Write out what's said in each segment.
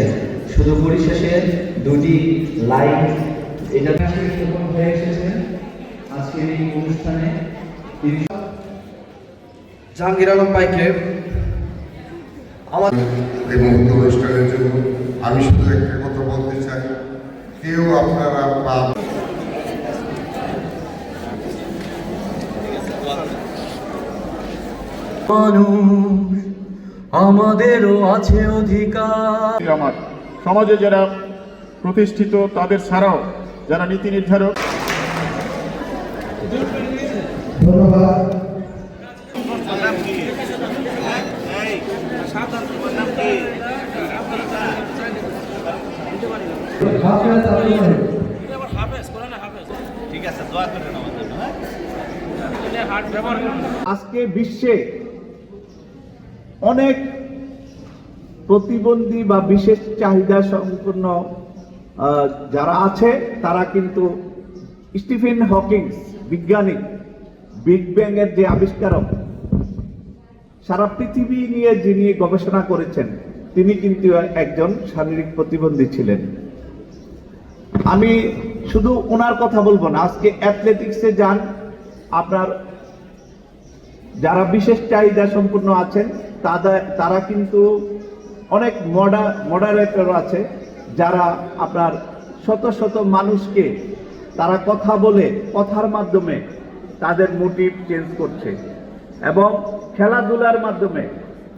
চাই শুধু পরিশেষে দুটি লাইন। এটা যখন হয়ে এসেছেন আজকের এই অনুষ্ঠানে জাহাঙ্গীর আলম পাইকে আমার এই মুহূর্ত অনুষ্ঠানের জন্য আমি শুধু একটা কথা বলতে চাই। কেউ আপনারা বা মানুষ আমাদেরও আছে অধিকার। আমার সমাজে যারা প্রতিষ্ঠিত তাদের ছাড়াও যারা নীতি নির্ধারক আজকে বিশ্বে অনেক প্রতিবন্ধী বা বিশেষ চাহিদা আহ, যারা আছে তারা কিন্তু স্টিফেন হকিংস বিজ্ঞানী বিগ ব্যাং এর যে আবিষ্কারক সারা পৃথিবী নিয়ে যিনি গবেষণা করেছেন তিনি কিন্তু একজন শারীরিক প্রতিবন্ধী ছিলেন। আমি শুধু ওনার কথা বলব না আজকে অ্যাথলেটিক্সে যান আপনার যারা বিশেষ চাহিদা সম্পূর্ণ আছেন তাদের তারা কিন্তু অনেক মডা মডারেটর আছে যারা আপনার শত শত মানুষকে তারা কথা বলে কথার মাধ্যমে তাদের মোটিভ চেঞ্জ করছে। এবং খেলাধুলার মাধ্যমে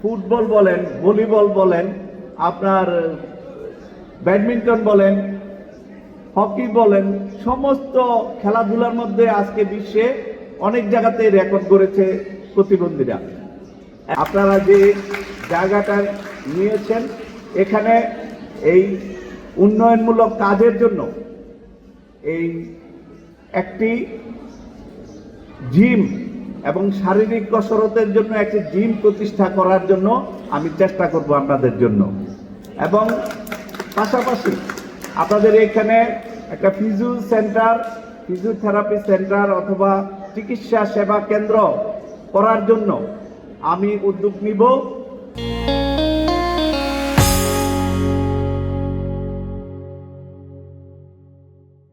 ফুটবল বলেন, ভলিবল বলেন, আপনার ব্যাডমিন্টন বলেন, হকি বলেন, সমস্ত খেলাধুলার মধ্যে আজকে বিশ্বে অনেক জায়গাতে রেকর্ড করেছে প্রতিবন্ধীরা। আপনারা যে জায়গাটা নিয়েছেন, এখানে এই উন্নয়নমূলক কাজের জন্য এই একটি জিম এবং শারীরিক কসরতের জন্য একটি জিম প্রতিষ্ঠা করার জন্য আমি চেষ্টা করব আপনাদের জন্য। এবং পাশাপাশি আপনাদের এখানে একটা ফিজিও সেন্টার, ফিজিওথেরাপি সেন্টার অথবা চিকিৎসা সেবা কেন্দ্র করার জন্য আমি উদ্যোগ নিব।